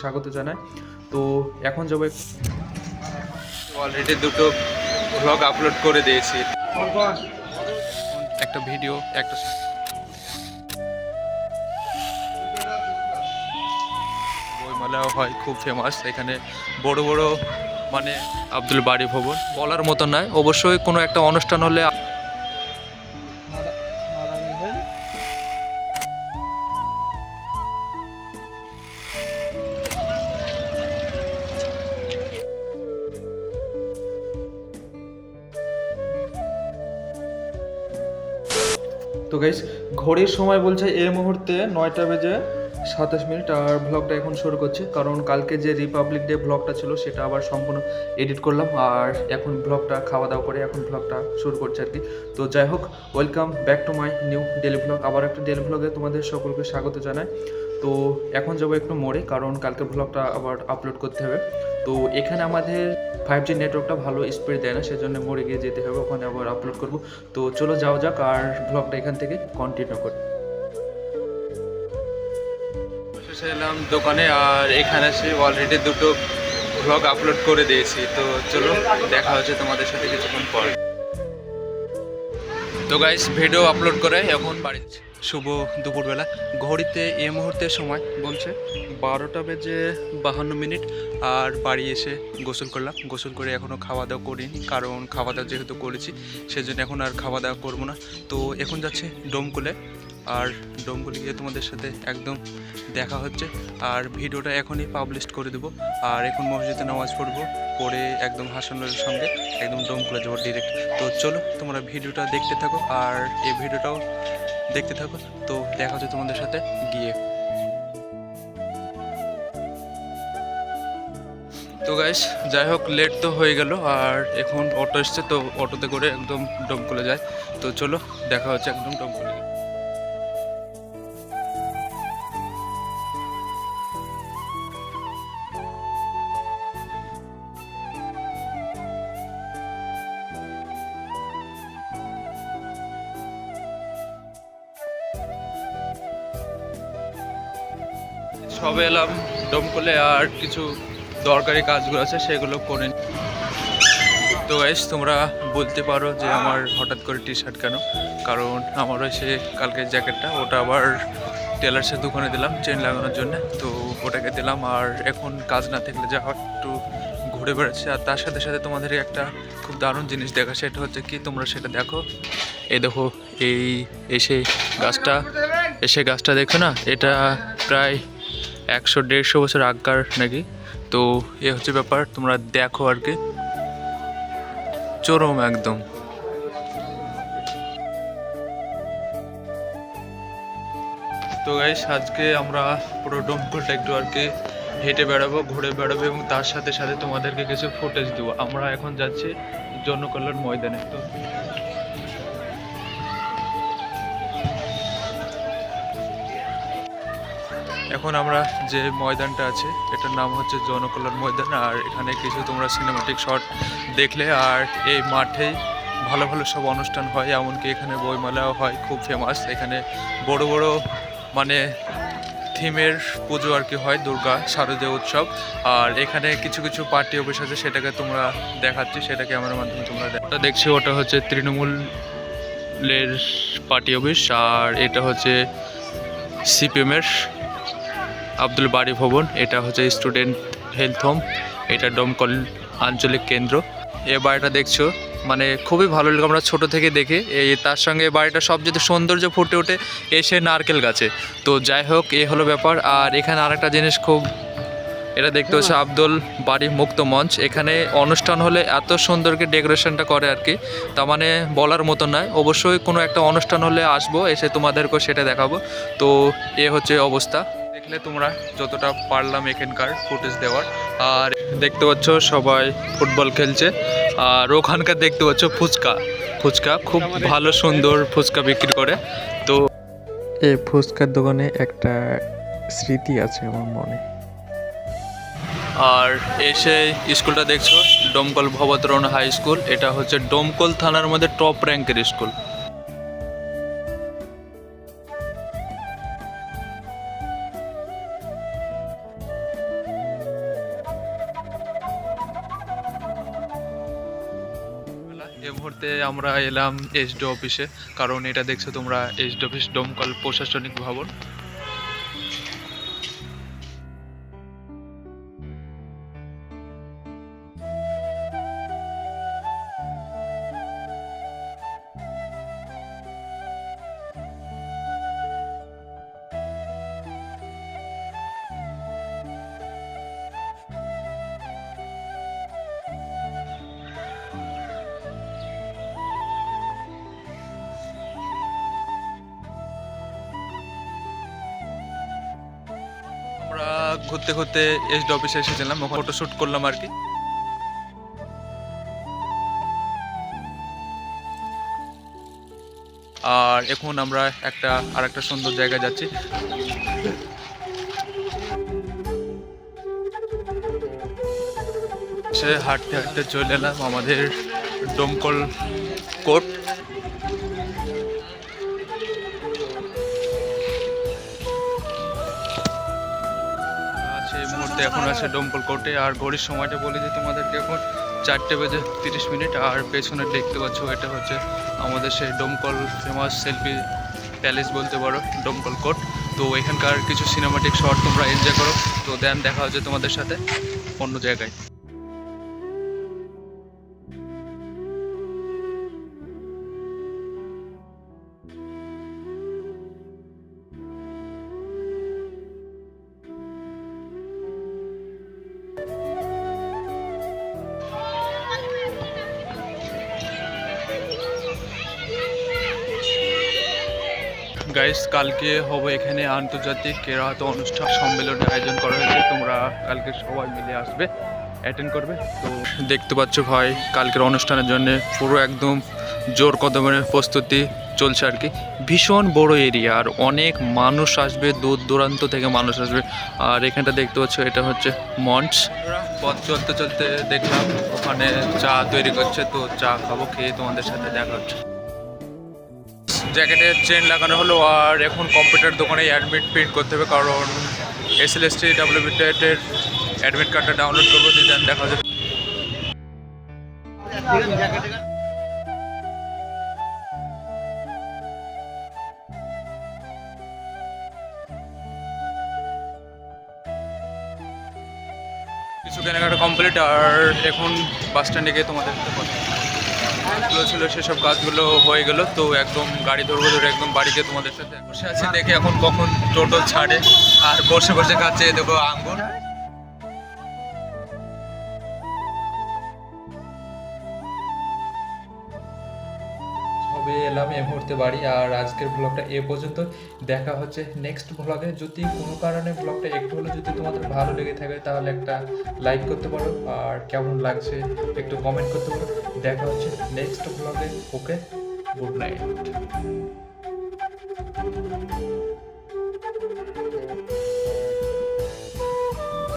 স্বাগত জানাই। তো এখন যাব অলরেডি দুটো ব্লগ আপলোড করে দিয়েছি। একটা ভিডিও একটা বইমেলাও হয় খুব ফেমাস এখানে বড় বড় মানে আব্দুল বাড়ি ভবন। বলার মতো নয়। অবশ্যই কোনো একটা অনুষ্ঠান হলে তো গাইস ঘড়ির সময় বলছে এই মুহূর্তে নয়টা বেজে সাতাশ মিনিট আর ব্লগটা এখন শুরু করছি। কারণ কালকে যে রিপাবলিক ডে ব্লগটা ছিল, সেটা আবার সম্পূর্ণ এডিট করলাম আর এখন ব্লগটা খাওয়া দাওয়া করে এখন ব্লগটা শুরু করছি আর কি। তো যাই হোক welcome back to my new daily blog আবার একটা ডেলি ব্লগে তোমাদের সকলকে স্বাগত জানাই। তো এখন যাব একটু মোড়ে, কারণ কালকে ব্লগটা আবার আপলোড করতে হবে। তো এখানে আমাদের ফাইভ জি নেটওয়ার্কটা ভালো স্পিড দেয় না, সেজন্য মোড়ে গিয়ে যেতে হবে, ওখানে আবার আপলোড করব। তো চলো যাওয়া যাক আর ব্লগটা এখান থেকে কন্টিনিউ করি। এলাম দোকানে, আর এখানে এসে অলরেডি দুটো ব্লগ আপলোড করে দিয়েছি। তো চলো, দেখা হচ্ছে তোমাদের সাথে কিছুক্ষণ পরে। তো গাইস ভিডিও আপলোড করে এখন বাড়ি। শুভ দুপুরবেলা। ঘড়িতে এ মুহূর্তে সময় বলছে বারোটা বেজে বাহান্ন মিনিট আর বাড়ি এসে গোসল করলাম। গোসল করে এখনও খাওয়া দাওয়া করিনি, কারণ খাওয়া দাওয়া যেহেতু করেছি, সেজন্য এখন আর খাওয়া দাওয়া করব না। তো এখন যাচ্ছে ডোমকুলে আর ডোমকুলে গিয়ে তোমাদের সাথে একদম দেখা হচ্ছে। আর ভিডিওটা এখনই পাবলিশ করে দেবো। আর এখন মসজিদে নামাজ পড়ব, পড়ে একদম হাসানের সঙ্গে একদম ডোমকুলে যাব ডিরেক্ট তো চলো তোমরা ভিডিওটা দেখতে থাকো আর এই ভিডিওটাও দেখতে থাকো। তো দেখা হচ্ছে তোমাদের সাথে গিয়ে। তো গাইস যাই হোক লেট তো হয়ে গেল, আর এখন অটো এসছে, তো অটোতে করে একদম ডমকলে যায়। তো চলো, দেখা হচ্ছে একদম ডোমকুলে সবে এলাম ডোমকলে আর কিছু দরকারি কাজগুলো আছে, সেগুলো করে তো গাইস তোমরা বলতে পারো যে আমার হঠাৎ করে টি শার্ট কেন? কারণ আমার ওই সে কালকে জ্যাকেটটা, ওটা আবার টেলার্সের দোকানে দিলাম চেন লাগানোর জন্য। তো ওটাকে দিলাম, আর এখন কাজ না থাকলে যা একটু ঘুরে বেড়াচ্ছে। আর তার সাথে সাথে তোমাদের একটা খুব দারুণ জিনিস দেখা সেটা হচ্ছে কি, তোমরা সেটা দেখো। এই দেখো, এই এসে গাছটা এসে গাছটা দেখো না, এটা প্রায় একশো দেড়শো বছর আগকার নাকি? তো এ হচ্ছে ব্যাপার, তোমরা দেখো আর কি। চরম একদম। তো গাইস আজকে আমরা পুরো ডোমকুলটা একটু আর কি হেঁটে বেড়াবো, ঘুরে বেড়াবো এবং তার সাথে সাথে তোমাদেরকে কিছু ফুটেজ দেবো। আমরা এখন যাচ্ছি জনকল্যাণ ময়দানে। তো এখন আমরা যে ময়দানটা আছে, এটার নাম হচ্ছে জনকল্যাণ ময়দান। আর এখানে কিছু তোমরা সিনেমাটিক শট দেখলে, আর এই মাঠেই ভালো ভালো সব অনুষ্ঠান হয়, এমনকি এখানে বইমেলাও হয়, খুব ফেমাস এখানে বড় বড় মানে থিমের পুজো আর কি হয়, দুর্গা শারদীয় উৎসব। আর এখানে কিছু কিছু পার্টি অফিস আছে, সেটাকে তোমরা দেখাচ্ছি, সেটাকে আমার মাধ্যমে তোমরা ওটা দেখছি, ওটা হচ্ছে তৃণমূলের পার্টি অফিস আর এটা হচ্ছে সিপিএমের আব্দুল বাড়ি ভবন, এটা হচ্ছে স্টুডেন্ট হেলথ হোম এটা ডমকল আঞ্চলিক কেন্দ্র। এ বাড়িটা দেখছ মানে খুবই ভালো লাগে, আমরা ছোট থেকে দেখে। এই তার সঙ্গে বাড়িটা সবচেয়ে সৌন্দর্য ফুটে ওঠে এসে নারকেল গাছে। তো যাই হোক, এ হলো ব্যাপার। আর এখানে আরেকটা জিনিস খুব, এটা দেখতে হচ্ছে আব্দুল বাড়ি মুক্ত মঞ্চ। এখানে অনুষ্ঠান হলে এত সুন্দরকে ডেকোরেশনটা করে আর কি। তার মানে বলার মতো নয়। অবশ্যই কোনো একটা অনুষ্ঠান হলে আসব, এসে তোমাদেরকেও সেটা দেখাবো। তো এ হচ্ছে অবস্থা। দেখলে তোমরা যতটা পারলাম এখানকার ফুটেজ দেওয়ার। আর দেখতে পাচ্ছ সবাই ফুটবল খেলছে। আর ওখানকার দেখতে পাচ্ছ ফুচকা। ফুচকা খুব ভালো সুন্দর ফুচকা বিক্রি করে। তো এই ফুচকার দোকানে একটা স্মৃতি আছে আমার মনে। আর এসে স্কুলটা দেখছ ডোমকল ভবতরণ হাই স্কুল। এটা হচ্ছে ডোমকল থানার মধ্যে টপ র্যাঙ্কের স্কুল। এই মুহূর্তে আমরা এলাম এসডি অফিসে কারণ এটা দেখছ তোমরা এসডি অফিস ডোমকল প্রশাসনিক ভবন। ঘুরতে ঘুরতে এসডি অফিসে এসেছিলাম, ওখানে ফটো শ্যুট করলাম আর কি। আর এখন আমরা একটা আর একটা সুন্দর জায়গায় যাচ্ছি। সে হাঁটতে হাঁটতে চলে এলাম আমাদের ডোমকল কোর্ট। মুহূর্তে এখন আছে ডোমকল কোর্টে। আর ঘড়ির সময়টা বলে যে তোমাদেরকে এখন। চারটে বেজে তিরিশ মিনিট। আর পেছনে দেখতে পাচ্ছ এটা হচ্ছে আমাদের সেই ডোমকল ফেমাস সেলফি প্যালেস বলতে পারো, ডোমকল কোর্ট। তো এখানকার কিছু সিনেমাটিক শট তোমরা এনজয় করো। তো দেন দেখা হচ্ছে তোমাদের সাথে অন্য জায়গায়। গাইস কালকে হবে এখানে আন্তর্জাতিক কেরাত অনুষ্ঠান সম্মেলনের আয়োজন করা হয়েছে। তোমরা কালকে সবাই মিলে আসবে অ্যাটেন্ড করবে। তো দেখতে পাচ্ছ ভাই, কালকের অনুষ্ঠানের জন্য পুরো একদম জোর কদমের প্রস্তুতি চলছে আর কি। ভীষণ বড় এরিয়া আর অনেক মানুষ আসবে, দূর দূরান্ত থেকে মানুষ আসবে। আর এখানটা দেখতে পাচ্ছ, এটা হচ্ছে মঞ্চ। পথ চলতে চলতে দেখলাম, ওখানে চা তৈরি করছে, তো চা খাব, খেয়ে তোমাদের সাথে দেখা হচ্ছে। জ্যাকেটে চেন লাগানো হলো আর এখন কম্পিউটার দোকানে অ্যাডমিট প্রিন্ট করতে হবে, কারণ এস এল এস টি ডাব্লিউবিটের অ্যাডমিট কার্ডটা ডাউনলোড করব, দিয়ে দেখা যাবে। কিছু কেনাকাটা কমপ্লিট আর এখন বাস স্ট্যান্ডে গিয়ে তোমাদের কাজগুলো ছিল সেসব কাজগুলো হয়ে গেল। তো একদম গাড়ি ধরবো ধরে একদম বাড়িতে তোমাদের সাথে বসে আছি। দেখে এখন কখন টোটো ছাড়ে। আর বসে বসে এই দেখো আঙ্গুর। এলাম এই মুহূর্তে বাড়ি আর আজকের ব্লগটা এ পর্যন্ত। দেখা হচ্ছে নেক্সট ব্লগে যদি কোনো কারণে ব্লগটা একটু হলে যদি তোমাদের ভালো লেগে থাকে, তাহলে একটা লাইক করতে পারো। আর কেমন লাগছে একটু কমেন্ট করতে পারো। দেখা হচ্ছে নেক্সট ব্লগে ওকে গুড নাইট